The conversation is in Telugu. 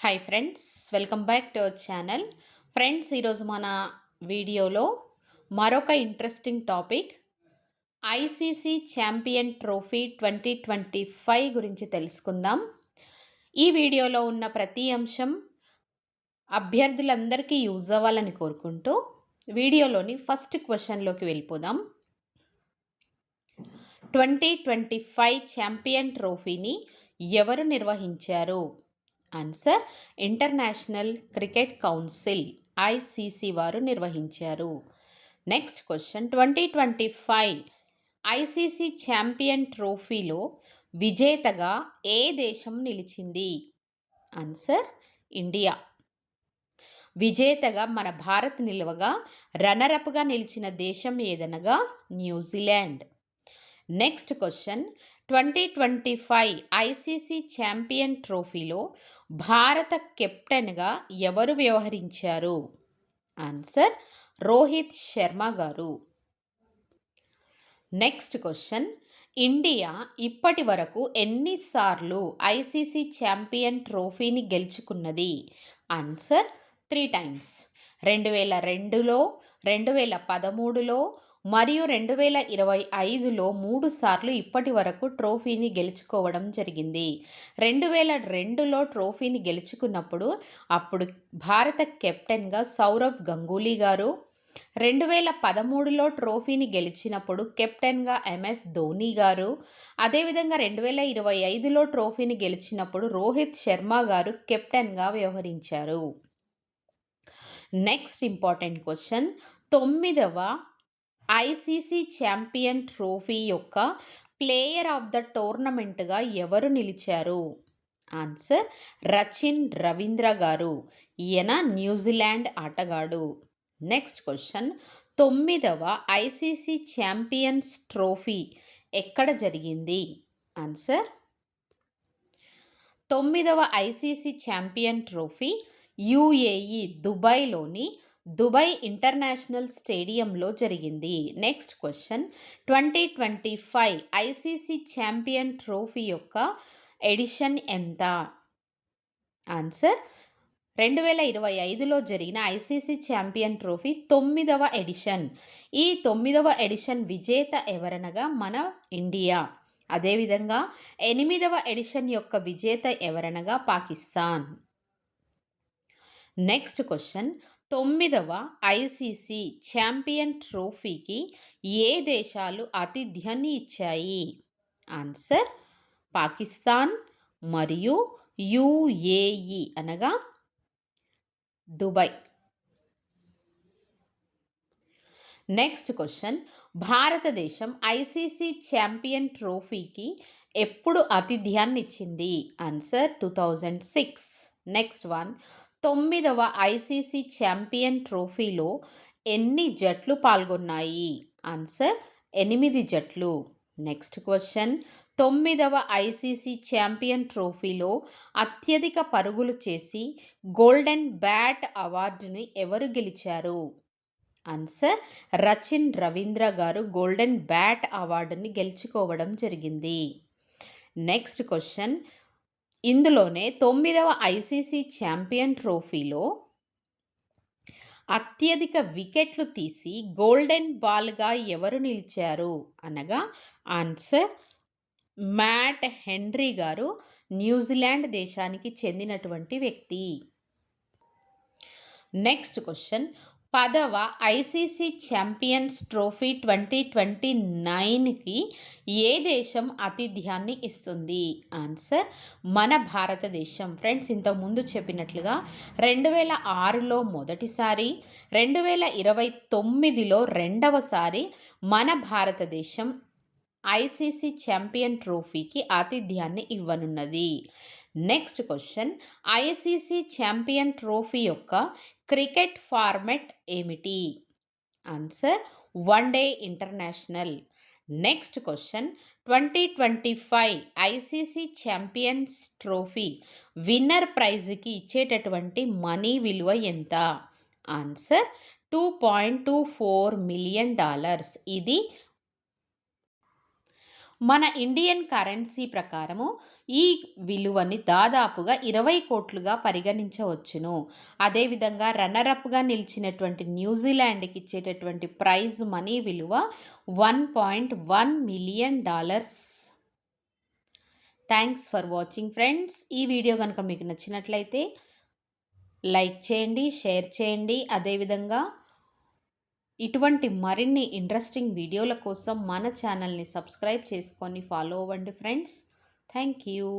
Hi friends welcome back to our channel friends ఈరోజు మన వీడియోలో మరొక interesting topic ICC champion trophy twenty twenty five గురించి తెలుసుకుందాం. ఈ వీడియోలో ఉన్న ప్రతి అంశం అభ్యర్థులందరికీ యూజ్ అవ్వాలని కోరుకుంటూ వీడియోలోని ఫస్ట్ క్వశ్చన్లోకి వెళ్ళిపోదాం. ట్వంటీ ట్వంటీ ఫైవ్ ఛాంపియన్ ట్రోఫీని ఎవరు నిర్వహించారు? Answer international cricket council ICC వారు నిర్వహించారు. Next question twenty twenty five ICC champion ట్రోఫీలో విజేతగా ఏ దేశం నిలిచింది? Answer India. విజేతగా మన భారత్ నిలవగా రన్నరప్గా నిలిచిన దేశం ఏదనగా New Zealand. Next question twenty twenty five ICC champion ట్రోఫీలో భారత కెప్టెన్గా ఎవరు వ్యవహరించారు? ఆన్సర్ రోహిత్ శర్మ గారు. Next question. ఇండియా ఇప్పటి వరకు ఎన్నిసార్లు ఐసీసీ ఛాంపియన్ ట్రోఫీని గెలుచుకున్నది? Answer three times. రెండు వేల రెండులో రెండు వేల పదమూడులో మరియు రెండు వేల ఇరవై ఐదులో మూడు సార్లు ఇప్పటి వరకు ట్రోఫీని గెలుచుకోవడం జరిగింది. రెండు వేల రెండులో ట్రోఫీని గెలుచుకున్నప్పుడు అప్పుడు భారత కెప్టెన్గా సౌరవ్ గంగూలీ గారు రెండు వేల పదమూడులో ట్రోఫీని గెలిచినప్పుడు కెప్టెన్గా ఎంఎస్ ధోని గారు అదేవిధంగా రెండు వేల ఇరవై ఐదులో ట్రోఫీని గెలిచినప్పుడు రోహిత్ శర్మ గారు కెప్టెన్గా వ్యవహరించారు. Next important question. తొమ్మిదవ ఐసీసీ ఛాంపియన్ ట్రోఫీ యొక్క ప్లేయర్ ఆఫ్ ద టోర్నమెంట్గా ఎవరు నిలిచారు? ఆన్సర్ రచిన్ రవీంద్ర గారు. ఈయన న్యూజిలాండ్ ఆటగాడు. నెక్స్ట్ క్వశ్చన్ తొమ్మిదవ ఐసీసీ ఛాంపియన్స్ ట్రోఫీ ఎక్కడ జరిగింది? ఆన్సర్ తొమ్మిదవ ఐసీసీ ఛాంపియన్ ట్రోఫీ యుఏఈ దుబాయ్లోని దుబాయ్ ఇంటర్నేషనల్ స్టేడియంలో జరిగింది. Next question. Twenty twenty five ICC champion trophy యొక్క ఎడిషన్ ఎంత? ఆన్సర్. రెండు వేల ఇరవై ఐదులో జరిగిన ఐసీసీ ఛాంపియన్ ట్రోఫీ తొమ్మిదవ ఎడిషన్. ఈ తొమ్మిదవ ఎడిషన్ విజేత ఎవరనగా మన ఇండియా. అదేవిధంగా ఎనిమిదవ ఎడిషన్ యొక్క విజేత ఎవరనగా పాకిస్తాన్. Next question. తొమ్మిదవ ఐసీసీ ఛాంపియన్ ట్రోఫీకి ఏ దేశాలు ఆతిథ్యాన్ని ఇచ్చాయి? ఆన్సర్ పాకిస్తాన్ మరియు యుఏఈ అనగా దుబాయ్. నెక్స్ట్ క్వశ్చన్ భారతదేశం ఐసీసీ ఛాంపియన్ ట్రోఫీకి ఎప్పుడు ఆతిథ్యాన్ని ఇచ్చింది? Answer two thousand six. Next one తొమ్మిదవ ఐసీసీ ఛాంపియన్ ట్రోఫీలో ఎన్ని జట్లు పాల్గొన్నాయి? ఆన్సర్ ఎనిమిది జట్లు. నెక్స్ట్ క్వశ్చన్ తొమ్మిదవ ఐసీసీ ఛాంపియన్ ట్రోఫీలో అత్యధిక పరుగులు చేసి గోల్డెన్ బ్యాట్ అవార్డుని ఎవరు గెలిచారు? ఆన్సర్ రచిన్ రవీంద్ర గారు గోల్డెన్ బ్యాట్ అవార్డుని గెలుచుకోవడం జరిగింది. నెక్స్ట్ క్వశ్చన్ ఇందులోనే తొమ్మిదవ ఐసీసీ ఛాంపియన్ ట్రోఫీలో అత్యధిక వికెట్లు తీసి గోల్డెన్ బాల్గా ఎవరు నిలిచారు అనగా answer Matt Henry garu New Zealand దేశానికి చెందినటువంటి వ్యక్తి. నెక్స్ట్ క్వశ్చన్ పదవ ICC champions trophy twenty twenty నైన్కి ఏ దేశం ఆతిథ్యాన్ని ఇస్తుంది? ఆన్సర్ మన భారతదేశం. ఫ్రెండ్స్ ఇంతకుముందు చెప్పినట్లుగా రెండు వేల ఆరులో మొదటిసారి రెండు వేల ఇరవై తొమ్మిదిలో రెండవసారి మన భారతదేశం ఐసీసీ ఛాంపియన్ ట్రోఫీకి ఆతిథ్యాన్ని ఇవ్వనున్నది. Next question ICC champion trophy యొక్క క్రికెట్ ఫార్మెట్ ఏమిటి? Answer one day international next question twenty twenty five ICC champions trophy winner ప్రైజ్కి ఇచ్చేటటువంటి మనీ విలువ ఎంత? Answer two point two four million dollars ఇది మన ఇండియన్ కరెన్సీ ప్రకారము ఈ విలువని దాదాపుగా ఇరవై కోట్లుగా పరిగణించవచ్చును. అదేవిధంగా రన్నరప్గా నిలిచినటువంటి న్యూజిలాండ్కి ఇచ్చేటటువంటి ప్రైజ్ మనీ విలువ one point one million dollars. Thanks for watching friends. ఈ వీడియో కనుక మీకు నచ్చినట్లయితే లైక్ చేయండి షేర్ చేయండి. అదేవిధంగా ఇటువంటి మరిన్ని ఇంట్రెస్టింగ్ వీడియోల కోసం మన ఛానల్ని సబ్స్క్రైబ్ చేసుకొని ఫాలో అవ్వండి ఫ్రెండ్స్ థ్యాంక్ యూ